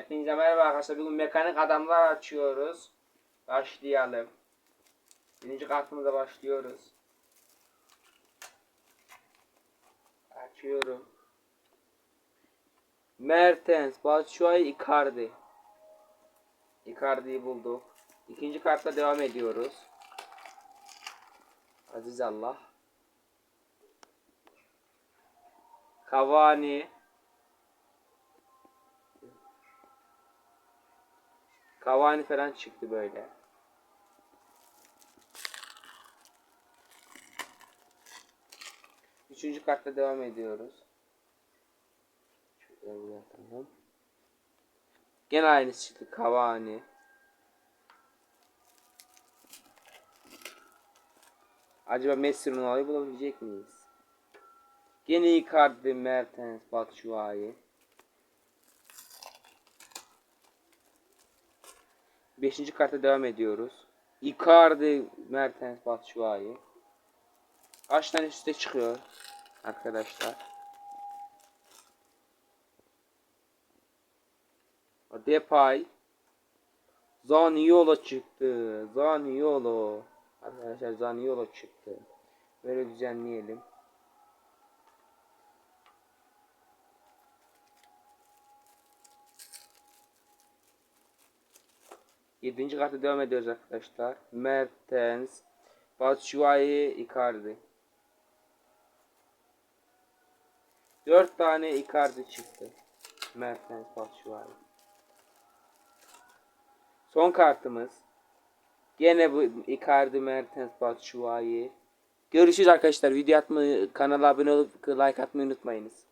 Hepinize merhaba arkadaşlar. Bugün mekanik adamlar açıyoruz. Başlayalım. Birinci kartımıza başlıyoruz. Açıyorum. Mertens, Batshuayi, Icardi. Icardi'yi bulduk. İkinci kartla devam ediyoruz. Aziz Allah. Cavani. Cavani falan çıktı böyle. Üçüncü kartla devam ediyoruz. Şöyle. Gene aynısı çıktı Cavani. Acaba Messi Ronaldo'yu bulabilecek miyiz? Gene Icardi, Mertens, Batshuayi. Beşinci karta devam ediyoruz. Icardi, Mertens, Batshuayi. Kaç tane üstte çıkıyor arkadaşlar. Depay. Zaniolo çıktı. Zaniolo. Arkadaşlar Zaniolo çıktı. Böyle düzenleyelim. Yedinci karta devam ediyoruz arkadaşlar. Mertens, Batshuayi, Icardi. Dört tane Icardi çıktı. Mertens, Batshuayi. Son kartımız. Gene bu Icardi, Mertens, Batshuayi. Görüşürüz arkadaşlar. Video atmayı, kanala abone olup like atmayı unutmayınız.